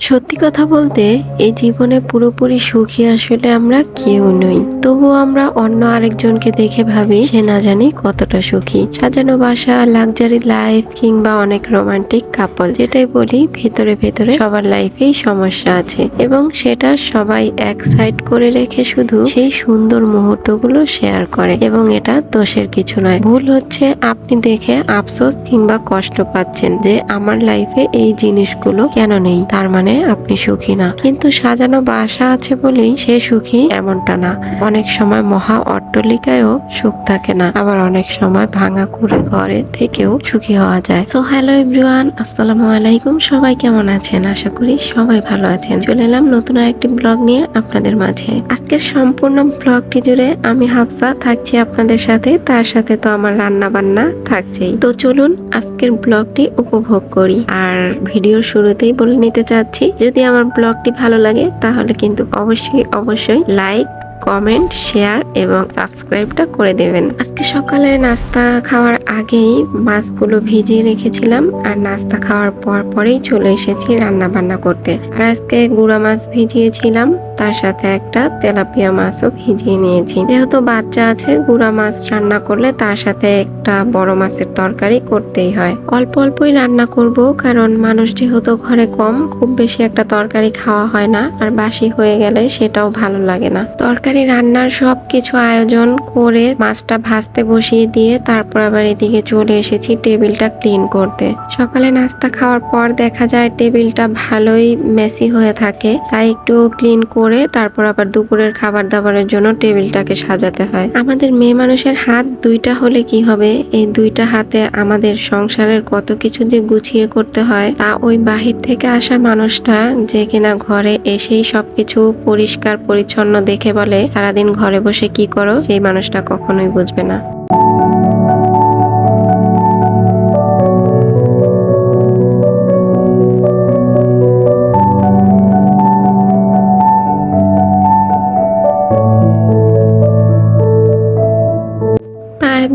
সত্যি কথা বলতে, এই জীবনে পুরোপুরি সুখী আসলে আমরা কেউ নই। তবুও আমরা অন্য আরেকজনকে দেখে ভাবি, সে না জানি কতটা সুখী। সাজানো বাসা লাক্সারি লাইফ কিংবা অনেক রোমান্টিক কাপল যেটাই বলি, ভেতরে ভেতরে সবার লাইফেই সমস্যা আছে। এবং সেটা সবাই এক সাইড করে রেখে শুধু সেই সুন্দর মুহূর্তগুলো শেয়ার করে, এবং এটা দোষের কিছু নয়। ভুল হচ্ছে আপনি দেখে আফসোস কিংবা কষ্ট পাচ্ছেন যে আমার লাইফে এই জিনিসগুলো কেন নেই। তার মানে আপনি সুখী না। কিন্তু সাজানো বাসা আছে বলেই সে সুখী এমনটা না। অনেক সময় মহা অট্টলিকায়ও সুখ থাকে না। আবার অনেক সময় ভাঙা কুড়ে ঘরে থেকেও সুখী হওয়া যায়। সো হ্যালো এভরিওয়ান আসসালামু আলাইকুম। সবাই কেমন আছেন? আশা করি সবাই ভালো আছেন। চলে এলাম নতুন আরেকটি ব্লগ নিয়ে আপনাদের মাঝে। আজকের সম্পূর্ণ ব্লগটি জুড়ে আমি হাফসা থাকছি আপনাদের সাথে। তার সাথে তো আমার রান্না বান্না থাকছেই। তো চলুন আজকের ব্লগটি উপভোগ করি। আর ভিডিওর শুরুতেই বলে নিতে চাচ্ছি যদি আমার ব্লগটি ভালো লাগে, তাহলে কিন্তু অবশ্যই অবশ্যই লাইক কমেন্ট শেয়ার এবং সাবস্ক্রাইবটা করে দেবেন। আজকে সকালে নাস্তা খাওয়ার আগেই মাছগুলো ভিজিয়ে রেখেছিলাম আর নাস্তা খাওয়ার পর পরেই চলে এসেছি রান্না বান্না করতে। আর আজকে গুঁড়া মাছ ভিজিয়েছিলাম তার সাথে একটা তেলাপিয়া মাছও ভিজিয়ে নিয়েছি। যেহেতু বাচ্চা আছে, গুঁড়া মাছ রান্না করলে তার সাথে একটা বড় মাছের তরকারি করতেই হয়। অল্প অল্পই রান্না করব, কারণ মানুষ যেহেতু ঘরে কম, খুব বেশি একটা তরকারি খাওয়া হয় না, আর বাসি হয়ে গেলে সেটাও ভালো লাগে না। তরকারি রান্নার সব কিছু আয়োজন করে মাছটা ভাজতে বসিয়ে দিয়ে তারপর আবার এদিকে চলে এসেছি টেবিলটা ক্লিন করতে। সকালে নাস্তা খাওয়ার পর দেখা যায় টেবিলটা ভালোই মেসি হয়ে থাকে, তাই একটু ক্লিন করে তারপর আবার দুপুরের খাবার দাবারের জন্য টেবিলটাকে সাজাতে হয়। আমাদের মেয়ে মানুষের হাত দুইটা হলে কি হবে? এই দুইটা হাতে আমাদের সংসারের কত কিছু যে গুছিয়ে করতে হয়, তা ওই বাহির থেকে আসা মানুষটা যে কিনা ঘরে এসেই সবকিছু পরিষ্কার, পরিচ্ছন্ন দেখে বলে, সারাদিন ঘরে বসে কি করো? সেই মানুষটা কখনোই বুঝবে না।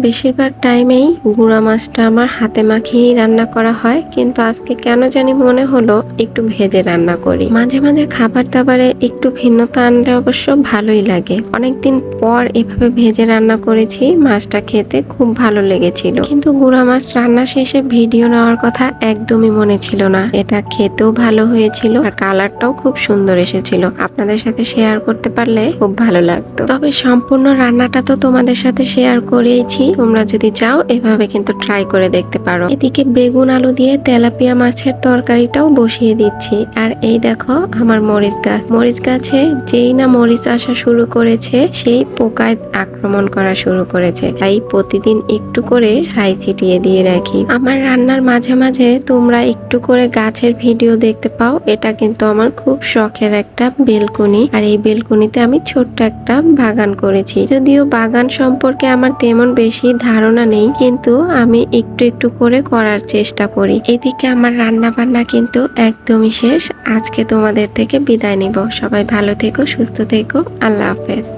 বেশিরভাগ টাইমেই গুঁড়া মাছটা আমার হাতে মাখিয়েই রান্না করা হয়, কিন্তু আজকে কেন জানি মনে হলো একটু ভেজে রান্না করি। মাঝে মাঝে খাবার দাবারে একটু ভিন্নতা আনলে অবশ্য ভালোই লাগে। অনেকদিন পর এভাবে ভেজে রান্না করেছি, মাছটা খেতে খুব ভালো লেগেছিল। কিন্তু গুঁড়া মাছ রান্না শেষে ভিডিও নেওয়ার কথা একদমই মনে ছিল না। এটা খেতেও ভালো হয়েছিল আর কালারটাও খুব সুন্দর এসেছিল। আপনাদের সাথে শেয়ার করতে পারলে খুব ভালো লাগতো। তবে সম্পূর্ণ রান্নাটা তো তোমাদের সাথে শেয়ার করেইছি। তোমরা যদি চাও, এভাবে কিন্তু ট্রাই করে দেখতে পারো। এদিকে বেগুন আলু দিয়ে তেলাপিয়া মাছের তরকারিটাও বসিয়ে দিচ্ছি। আর এই দেখো, আমার মরিচ গাছ। মরিচ গাছে যেই না মরিচ আসা শুরু করেছে, সেই পোকায় আক্রমণ করা শুরু করেছে। তাই প্রতিদিন একটু করে ছাই ছিটিয়ে দিয়ে রাখি। আমার রান্নার মাঝে মাঝে তোমরা একটু করে গাছের ভিডিও দেখতে পাও। এটা কিন্তু আমার খুব শখের একটা বেলকুনি। আর এই বেলকুনিতে আমি ছোট্ট একটা বাগান করেছি। যদিও বাগান সম্পর্কে আমার তেমন বেশি ধারণা নেই, কিন্তু আমি একটু একটু করে করার চেষ্টা করি। এদিকে আমার রান্না বান্না কিন্তু একদমই শেষ। আজকে তোমাদের থেকে বিদায় নিব। সবাই ভালো থেকো, সুস্থ থেকো। আল্লাহ হাফেজ।